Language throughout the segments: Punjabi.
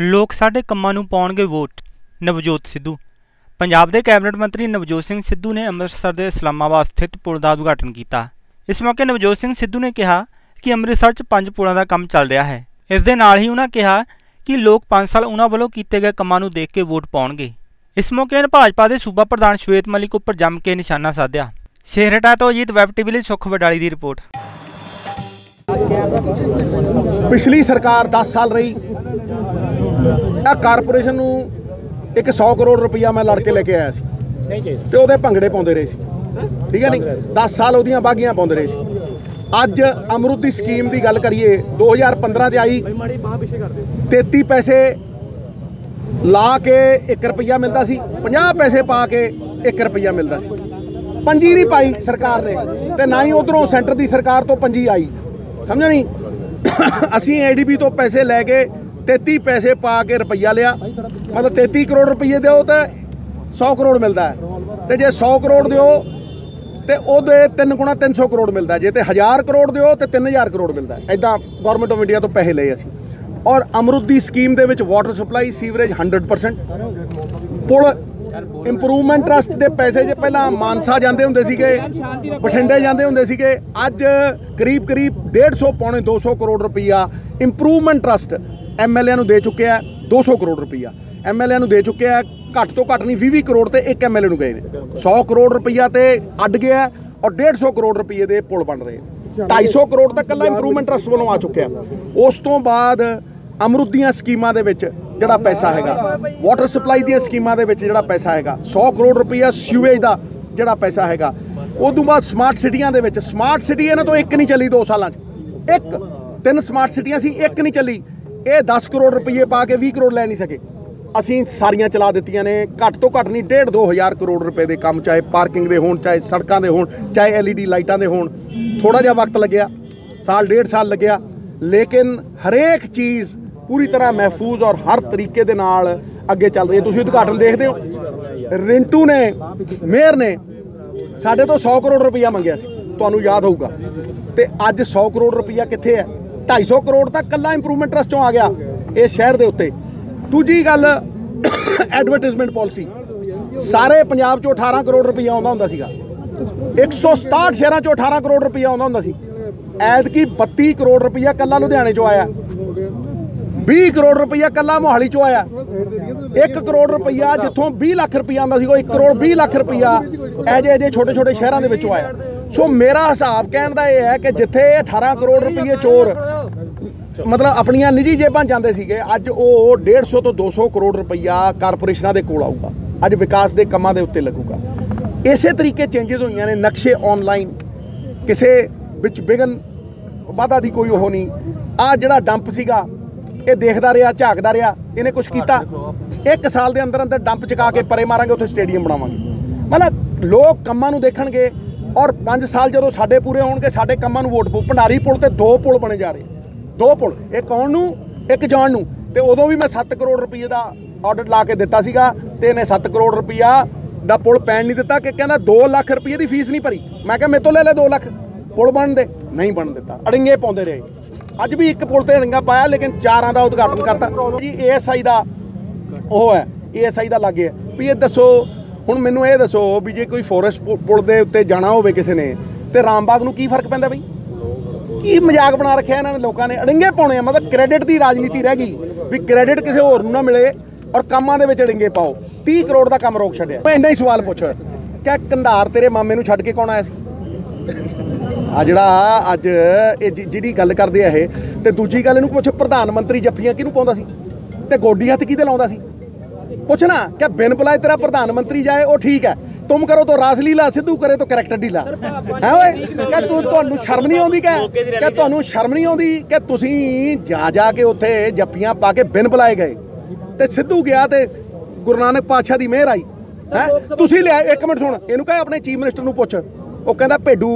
ਲੋਕ ਸਾਡੇ ਕੰਮਾਂ ਨੂੰ ਪਾਉਣਗੇ ਵੋਟ। ਨਵਜੋਤ ਸਿੱਧੂ। ਪੰਜਾਬ ਦੇ ਕੈਬਨਿਟ ਮੰਤਰੀ ਨਵਜੋਤ ਸਿੰਘ ਸਿੱਧੂ ਨੇ ਅੰਮ੍ਰਿਤਸਰ ਦੇ ਇਸਲਾਮਾਬਾਦ ਸਥਿਤ ਪੁਲ ਦਾ ਉਦਘਾਟਨ ਕੀਤਾ। ਇਸ ਮੌਕੇ ਨਵਜੋਤ ਸਿੰਘ ਸਿੱਧੂ ਨੇ ਕਿਹਾ ਕਿ ਅੰਮ੍ਰਿਤਸਰ 'ਚ ਪੰਜ ਪੁਲਾਂ ਦਾ ਕੰਮ ਚੱਲ ਰਿਹਾ ਹੈ। ਇਸ ਦੇ ਨਾਲ ਹੀ ਉਹਨਾਂ ਕਿਹਾ ਕਿ ਲੋਕ 5 ਸਾਲ ਉਹਨਾਂ ਵੱਲੋਂ ਕੀਤੇ ਗਏ ਕੰਮਾਂ ਨੂੰ ਦੇਖ ਕੇ ਵੋਟ ਪਾਉਣਗੇ। ਇਸ ਮੌਕੇ ਭਾਜਪਾ ਦੇ ਸੂਬਾ ਪ੍ਰਧਾਨ ਸ਼ਵੇਤ ਮਲਿਕ ਉੱਪਰ ਜੰਮ ਕੇ ਨਿਸ਼ਾਨਾ ਸਾਧਿਆ। ਸ਼ੇਰਟਾ ਤੋਂ ਅਜੀਤ ਵੈਬ ਟੀਵੀ ਲਈ ਸੁਖ ਵਡਾਲੀ ਦੀ ਰਿਪੋਰਟ। ਪਿਛਲੀ ਸਰਕਾਰ 10 ਸਾਲ ਰਹੀ। ਇਹ ਕਾਰਪੋਰੇਸ਼ਨ ਨੂੰ ਇੱਕ 100 ਕਰੋੜ ਰੁਪਈਆ ਮੈਂ ਲੜ ਕੇ ਲੈ ਕੇ ਆਇਆ ਸੀ। ਤੇ ਉਹਦੇ ਭੰਗੜੇ ਪਾਉਂਦੇ ਰਹੇ ਸੀ। ਠੀਕ ਹੈ ਨਹੀਂ? 10 ਸਾਲ ਉਹਦੀਆਂ ਬਾਗੀਆਂ ਪਾਉਂਦੇ ਰਹੇ ਸੀ। ਅੱਜ ਅਮਰੁੱਧ ਦੀ ਸਕੀਮ ਦੀ ਗੱਲ ਕਰੀਏ 2015 ਤੇ ਆਈ। 33 ਪੈਸੇ ਲਾ ਕੇ 1 ਰੁਪਈਆ ਮਿਲਦਾ ਸੀ। 50 ਪੈਸੇ ਪਾ ਕੇ 1 ਰੁਪਈਆ ਮਿਲਦਾ ਸੀ। ਪੰਜੀ ਨਹੀਂ ਪਾਈ ਸਰਕਾਰ ਨੇ ਤੇ ਨਾ ਹੀ ਉਧਰੋਂ ਸੈਂਟਰ ਦੀ ਸਰਕਾਰ ਤੋਂ ਪੰਜੀ ਆਈ। ਸਮਝੋ ਨਹੀਂ? ਅਸੀਂ ਏਡੀਬੀ ਤੋਂ ਪੈਸੇ ਲੈ ਕੇ 33 ਪੈਸੇ ਪਾ ਕੇ ਰੁਪਈਆ ਲਿਆ। ਮਤਲਬ 33 ਕਰੋੜ ਰੁਪਈਏ ਦਿਓ ਤਾਂ 100 ਕਰੋੜ ਮਿਲਦਾ ਹੈ। ਤੇ ਜੇ 100 ਕਰੋੜ ਦਿਓ, ਤੇ ਉਹਦੇ 3 ਗੁਣਾ 300 ਕਰੋੜ ਮਿਲਦਾ ਜੇ ਤੇ 1000 ਕਰੋੜ ਦਿਓ, ਤੇ 3000 ਕਰੋੜ ਮਿਲਦਾ ਐਦਾਂ ਗਵਰਨਮੈਂਟ ਆਫ ਇੰਡੀਆ ਤੋਂ ਪੈਸੇ ਲਏ ਅਸੀਂ। ਔਰ ਅਮਰੁੱਧ ਦੀ ਸਕੀਮ ਦੇ ਵਿੱਚ ਵਾਟਰ ਸਪਲਾਈ ਸੀਵਰੇਜ 100% ਪੁਲ ਇੰਪਰੂਵਮੈਂਟ ਟਰਸਟ ਦੇ ਪੈਸੇ ਜੇ ਪਹਿਲਾਂ ਮਾਨਸਾ ਜਾਂਦੇ ਹੁੰਦੇ ਸੀਗੇ, ਬਠਿੰਡੇ ਜਾਂਦੇ ਹੁੰਦੇ ਸੀਗੇ, ਅੱਜ ਕਰੀਬ ਕਰੀਬ 150 ਪੌਣੇ 200 ਕਰੋੜ ਰੁਪਈਆ ਇੰਪਰੂਵਮੈਂਟ ਟਰਸਟ ਐਮਐਲਏ ਨੂੰ ਦੇ ਚੁੱਕਿਆ ਹੈ 200 ਕਰੋੜ ਰੁਪਈਆ। ਐਮਐਲਏ ਨੂੰ ਦੇ ਚੁੱਕਿਆ ਘੱਟ ਤੋਂ ਘੱਟ ਨਹੀਂ 20 ਕਰੋੜ ਤੇ ਇੱਕ ਐਮਐਲਏ ਨੂੰ ਗਏ ਨੇ। 100 ਕਰੋੜ ਰੁਪਈਆ ਤੇ ਅੱਡ ਗਿਆ ਹੈ ਔਰ 150 ਕਰੋੜ ਰੁਪਈਏ ਦੇ ਪੁਲ ਬਣ ਰਹੇ ਨੇ। 250 ਕਰੋੜ ਤੱਕ ਕੱਲਾ ਇੰਪਰੂਵਮੈਂਟ ਟਰਸਟ ਵੱਲੋਂ ਆ ਚੁੱਕਿਆ। ਉਸ ਤੋਂ ਬਾਅਦ ਅਮਰੁੱਧ ਦੀਆਂ ਸਕੀਮਾਂ ਦੇ ਵਿੱਚ ਜਿਹੜਾ ਪੈਸਾ ਹੈਗਾ ਵਾਟਰ ਸਪਲਾਈ ਦੀਆਂ ਸਕੀਮਾਂ ਦੇ ਵਿੱਚ ਜਿਹੜਾ ਪੈਸਾ ਹੈਗਾ 100 ਕਰੋੜ ਰੁਪਈਆ ਸੀਵੇਜ ਦਾ ਜਿਹੜਾ ਪੈਸਾ ਹੈਗਾ। ਉਸ ਤੋਂ ਬਾਅਦ ਸਮਾਰਟ ਸਿਟੀਆਂ ਦੇ ਵਿੱਚ ਸਮਾਰਟ ਸਿਟੀ ਇਹਨਾਂ ਤੋਂ ਇੱਕ ਨਹੀਂ ਚੱਲੀ 2 ਸਾਲਾਂ 'ਚ। ਇੱਕ, ਤਿੰਨ ਸਮਾਰਟ ਸਿਟੀਆਂ ਸੀ, ਇੱਕ ਨਹੀਂ ਚੱਲੀ। ਇਹ 10 ਕਰੋੜ ਰੁਪਏ ਪਾ ਕੇ 20 ਕਰੋੜ ਲੈ ਨਹੀਂ ਸਕੇ। ਅਸੀਂ ਸਾਰੀਆਂ ਚਲਾ ਦਿੱਤੀਆਂ ਨੇ, ਘੱਟ ਤੋਂ ਘੱਟ ਨਹੀਂ 1.5 2000 ਕਰੋੜ ਰੁਪਏ ਦੇ ਕੰਮ, ਚਾਹੇ ਪਾਰਕਿੰਗ ਦੇ ਹੋਣ, ਚਾਹੇ ਸੜਕਾਂ ਦੇ ਹੋਣ, ਚਾਹੇ ਐਲਈਡੀ ਲਾਈਟਾਂ ਦੇ ਹੋਣ ਥੋੜਾ ਜਿਹਾ ਵਕਤ ਲੱਗਿਆ, ਸਾਲ ਡੇਢ ਸਾਲ ਲੱਗਿਆ, ਲੇਕਿਨ ਹਰੇਕ ਚੀਜ਼ ਪੂਰੀ ਤਰ੍ਹਾਂ ਮਹਿਫੂਜ਼ ਔਰ ਹਰ ਤਰੀਕੇ ਦੇ ਨਾਲ ਅੱਗੇ ਚੱਲ ਰਹੀ ਹੈ। ਤੁਸੀਂ ਉਦਘਾਟਨ ਦੇਖਦੇ ਹੋ। ਰਿੰਟੂ ਨੇ, ਮੇਅਰ ਨੇ, ਸਾਡੇ ਤੋਂ 100 ਕਰੋੜ ਰੁਪਈਆ ਮੰਗਿਆ ਸੀ। ਤੁਹਾਨੂੰ ਯਾਦ ਹੋਊਗਾ। ਤੇ ਅੱਜ 100 ਕਰੋੜ ਰੁਪਈਆ ਕਿੱਥੇ ਹੈ? 250 ਕਰੋੜ ਤਾਂ ਕੱਲਾ ਇੰਪਰੂਵਮੈਂਟ ਟਰਸਟ ਚੋਂ ਆ ਗਿਆ ਇਸ ਸ਼ਹਿਰ ਦੇ ਉੱਤੇ। ਦੂਜੀ ਗੱਲ ਐਡਵਰਟਾਈਜ਼ਮੈਂਟ ਪਾਲਿਸੀ ਸਾਰੇ ਪੰਜਾਬ ਚੋਂ 18 ਕਰੋੜ ਰੁਪਈਆ ਆਉਂਦਾ ਹੁੰਦਾ ਸੀਗਾ। 167 ਸ਼ਹਿਰਾਂ ਚੋਂ 18 ਕਰੋੜ ਰੁਪਈਆ ਆਉਂਦਾ ਹੁੰਦਾ ਸੀ। ਐਤਕੀ 32 ਕਰੋੜ ਰੁਪਈਆ ਕੱਲਾ ਲੁਧਿਆਣੇ ਚੋਂ ਆਇਆ। 20 ਕਰੋੜ ਰੁਪਈਆ ਕੱਲਾ ਮੋਹਾਲੀ ਚੋਂ ਆਇਆ। 1 ਕਰੋੜ ਰੁਪਈਆ ਜਿੱਥੋਂ 20 ਲੱਖ ਰੁਪਈਆ ਆਉਂਦਾ ਸੀ ਉਹ 1 ਕਰੋੜ 20 ਲੱਖ ਰੁਪਈਆ ਇਹ ਜੇ ਜੇ ਛੋਟੇ ਛੋਟੇ ਸ਼ਹਿਰਾਂ ਦੇ ਵਿੱਚੋਂ ਆਇਆ। ਸੋ ਮੇਰਾ ਹਿਸਾਬ ਕਹਿਣ ਦਾ ਇਹ ਹੈ ਕਿ ਜਿੱਥੇ 18 ਕਰੋੜ ਰੁਪਈਏ ਚੋਰ ਮਤਲਬ ਆਪਣੀਆਂ ਨਿੱਜੀ ਜੇਬਾਂ ਜਾਂਦੇ ਸੀਗੇ ਅੱਜ ਉਹ 150 ਤੋਂ 200 ਕਰੋੜ ਰੁਪਈਆ ਕਾਰਪੋਰੇਸ਼ਨਾਂ ਦੇ ਕੋਲ ਆਊਗਾ। ਅੱਜ ਵਿਕਾਸ ਦੇ ਕੰਮਾਂ ਦੇ ਉੱਤੇ ਲੱਗੂਗਾ। ਇਸੇ ਤਰੀਕੇ ਚੇਂਜਸ ਹੋਈਆਂ ਨੇ ਨਕਸ਼ੇ ਆਨਲਾਈਨ ਕਿਸੇ ਵਿੱਚ ਬਿਗਨ ਵਾਧਾ ਦੀ ਕੋਈ ਉਹ ਨਹੀਂ। ਆ ਜਿਹੜਾ ਡੰਪ ਸੀਗਾ ਇਹ ਦੇਖਦਾ ਰਿਹਾ ਝਾਕਦਾ ਰਿਹਾ ਇਹਨੇ ਕੁਝ ਕੀਤਾ। ਇੱਕ ਸਾਲ ਦੇ ਅੰਦਰ ਅੰਦਰ ਡੰਪ ਚਕਾ ਕੇ ਪਰੇ ਮਾਰਾਂਗੇ ਉੱਥੇ ਸਟੇਡੀਅਮ ਬਣਾਵਾਂਗੇ। ਮਤਲਬ ਲੋਕ ਕੰਮਾਂ ਨੂੰ ਦੇਖਣਗੇ ਔਰ 5 ਸਾਲ ਜਦੋਂ ਸਾਡੇ ਪੂਰੇ ਹੋਣਗੇ ਸਾਡੇ ਕੰਮਾਂ ਨੂੰ ਵੋਟ ਪਊ। ਭੰਡਾਰੀ ਪੁਲ ਤੇ ਦੋ ਪੁਲ ਬਣੇ ਜਾ ਰਹੇ। ਦੋ ਪੁਲ ਇੱਕ ਆਉਣ ਨੂੰ? ਇੱਕ ਜਾਣ ਨੂੰ। ਤੇ ਉਦੋਂ ਵੀ ਮੈਂ 7 ਕਰੋੜ ਰੁਪਏ ਦਾ ਆਰਡਰ ਲਾ ਕੇ ਦਿੱਤਾ ਸੀਗਾ ਤੇ ਇਹਨੇ 7 ਕਰੋੜ ਰੁਪਈਆ ਦਾ ਪੁਲ ਪੈਣ ਨਹੀਂ ਦਿੱਤਾ ਕਿ ਕਹਿੰਦਾ 2 ਲੱਖ ਰੁਪਏ ਦੀ ਫੀਸ ਨਹੀਂ ਭਰੀ। ਮੈਂ ਕਿਹਾ ਮੇਰੇ ਤੋਂ ਲੈ ਲੈ 2 ਲੱਖ। ਪੁਲ ਬਣ ਦੇ। ਨਹੀਂ ਬਣ ਦਿੱਤਾ। ਅੜਿੰਗੇ ਪਾਉਂਦੇ ਰਹੇ। ਅੱਜ ਵੀ ਇੱਕ ਪੁਲ ਤੇ ਅੜਿੰਗਾ ਪਾਇਆ, ਲੇਕਿਨ ਚਾਰਾਂ ਦਾ ਉਦਘਾਟਨ ਕਰਤਾ। ਜੀ, ਏਐਸਆਈ ਦਾ ਉਹ ਹੈ। ਏਐਸਆਈ ਦਾ ਲੱਗੇ ਹੈ। ਵੀ ਇਹ ਦੱਸੋ, ਹੁਣ ਮੈਨੂੰ ਇਹ ਦੱਸੋ ਵੀ ਜੇ ਕੋਈ ਫੋਰੈਸਟ ਪੁਲ ਦੇ ਉੱਤੇ ਜਾਣਾ ਹੋਵੇ ਕਿਸੇ ਨੇ, ਤੇ ਰਾਮਬਾਗ ਨੂੰ ਕੀ ਫ਼ਰਕ ਪੈਂਦਾ ਬਈ? ਕੀ ਮਜ਼ਾਕ ਬਣਾ ਰੱਖਿਆ ਇਹਨਾਂ ਨੇ ਲੋਕਾਂ ਨੇ? ਅੜਿੰਗੇ ਪਾਉਣੇ ਆ, ਮਤਲਬ ਕ੍ਰੈਡਿਟ ਦੀ ਰਾਜਨੀਤੀ ਰਹਿ ਗਈ ਵੀ ਕ੍ਰੈਡਿਟ ਕਿਸੇ ਹੋਰ ਨੂੰ ਨਾ ਮਿਲੇ ਔਰ ਕੰਮਾਂ ਦੇ ਵਿੱਚ ਅੜਿੰਗੇ ਪਾਓ। 30 ਕਰੋੜ ਦਾ ਕੰਮ ਰੋਕ ਛੱਡਿਆ। ਮੈਂ ਇੰਨਾ ਹੀ ਸਵਾਲ ਪੁੱਛ ਕਿ ਕੰਧਾਰ ਤੇਰੇ ਮਾਮੇ ਨੂੰ ਛੱਡ ਕੇ ਕੌਣ ਆਇਆ ਸੀ? ਆ ਜਿਹੜਾ ਅੱਜ ਇਹ ਜਿਹੜੀ ਗੱਲ ਕਰਦੇ ਆ ਇਹ, ਤੇ ਦੂਜੀ ਗੱਲ ਇਹਨੂੰ ਪੁੱਛ, ਪ੍ਰਧਾਨ ਮੰਤਰੀ ਜੱਫੀਆਂ ਕਿਹਨੂੰ ਪਾਉਂਦਾ ਸੀ? ਤੇ ਗੋਡੀ ਹੱਥ ਕਿਹਦੇ ਲਾਉਂਦਾ ਸੀ? ਪੁੱਛ ਨਾ ਕਿ ਬਿਨ ਬੁਲਾਏ ਤੇਰਾ ਪ੍ਰਧਾਨ ਮੰਤਰੀ ਜਾਏ, ਉਹ ਠੀਕ ਹੈ। ਤੁਮ ਕਰੋ ਤਾਂ ਰਾਸਲੀਲਾ ਸਿੱਧੂ ਕਰੇ ਤਾਂ ਕਰੈਕਟਰ ਢੀਲਾ। ਹੈ ਓਏ? ਕਿ ਤੂੰ ਤੁਹਾਨੂੰ ਸ਼ਰਮ ਨਹੀਂ ਆਉਂਦੀ ਕਿ ਕਿ ਤੁਹਾਨੂੰ ਸ਼ਰਮ ਨਹੀਂ ਆਉਂਦੀ ਕਿ ਤੁਸੀਂ ਜਾ ਜਾ ਕੇ ਉੱਥੇ ਜੱਫੀਆਂ ਪਾ ਕੇ ਬਿਨ ਬੁਲਾਏ ਗਏ। ਤੇ ਸਿੱਧੂ ਗਿਆ ਤੇ ਗੁਰੂ ਨਾਨਕ ਪਾਤਸ਼ਾਹ ਦੀ ਮਿਹਰ ਆਈ। ਹੈ? ਤੁਸੀਂ ਲਿਆ ਇੱਕ ਮਿੰਟ ਸੁਣ ਇਹਨੂੰ ਕਹੇ ਆਪਣੇ ਚੀਫ ਮਿਨਿਸਟਰ ਨੂੰ ਪੁੱਛ। ਉਹ ਕਹਿੰਦਾ ਭੇਡੂ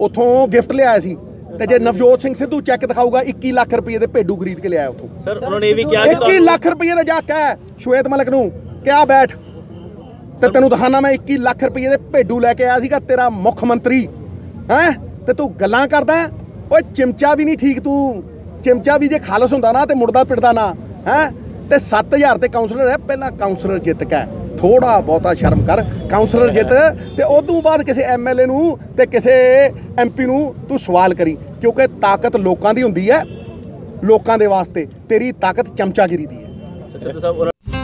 ਉਥੋਂ ਗਿਫਟ ਲਿਆਇਆ ਸੀ। ਤੇ ਜੇ ਨਵਜੋਤ ਸਿੰਘ ਸਿੱਧੂ ਚੈੱਕ ਦਿਖਾਊਗਾ 21 ਲੱਖ ਰੁਪਏ ਦੇ ਭੇਡੂ ਖਰੀਦ ਕੇ ਲਿਆਇਆ ਉਥੋਂ। ਸਰ ਉਹਨਾਂ ਨੇ ਇਹ ਵੀ ਕਿਹਾ ਕਿ 21 ਲੱਖ ਰੁਪਏ ਦਾ ਜਾ ਕਹਿ ਸ਼ਵੇਤ ਮਲਕ ਨੂੰ। ਕਿਆ ਬੈਠ। ਤੇ ਤੈਨੂੰ ਦਿਖਾਣਾ ਮੈਂ 21 ਲੱਖ ਰੁਪਏ ਦੇ ਭੇਡੂ ਲੈ ਕੇ ਆਇਆ ਸੀਗਾ, ਤੇਰਾ ਮੁੱਖ ਮੰਤਰੀ। ਹੈ? ਤੇ ਤੂੰ ਗੱਲਾਂ ਕਰਦਾ ਹੈ? ਓਏ, ਚਿਮਚਾ ਵੀ ਨਹੀਂ ਠੀਕ ਤੂੰ। ਚਿਮਚਾ ਵੀ ਜੇ ਖਾਲਸ ਹੁੰਦਾ ਨਾ ਤੇ ਮੁੜਦਾ ਪਿੜਦਾ ਨਾ। ਹੈ? ਤੇ 7000 ਤੇ ਕਾਉਂਸਲਰ ਹੈ, ਪਹਿਲਾਂ ਕਾਉਂਸਲਰ ਜਿੱਤ ਕੇ। ਥੋੜਾ ਬਹੁਤਾ ਸ਼ਰਮ ਕਰ ਕਾਉਂਸਲਰ ਜਿੱਤ ਤੇ ਉਦੋਂ ਬਾਅਦ ਕਿਸੇ ਐਮਐਲਏ ਨੂੰ ਤੇ ਕਿਸੇ ਐਮਪੀ ਨੂੰ ਤੂੰ ਸਵਾਲ ਕਰੀ, ਕਿਉਂਕਿ ਤਾਕਤ ਲੋਕਾਂ ਦੀ ਹੁੰਦੀ ਹੈ, ਲੋਕਾਂ ਦੇ ਵਾਸਤੇ। ਤੇਰੀ ਤਾਕਤ ਚਮਚਾਗਿਰੀ ਦੀ ਹੈ।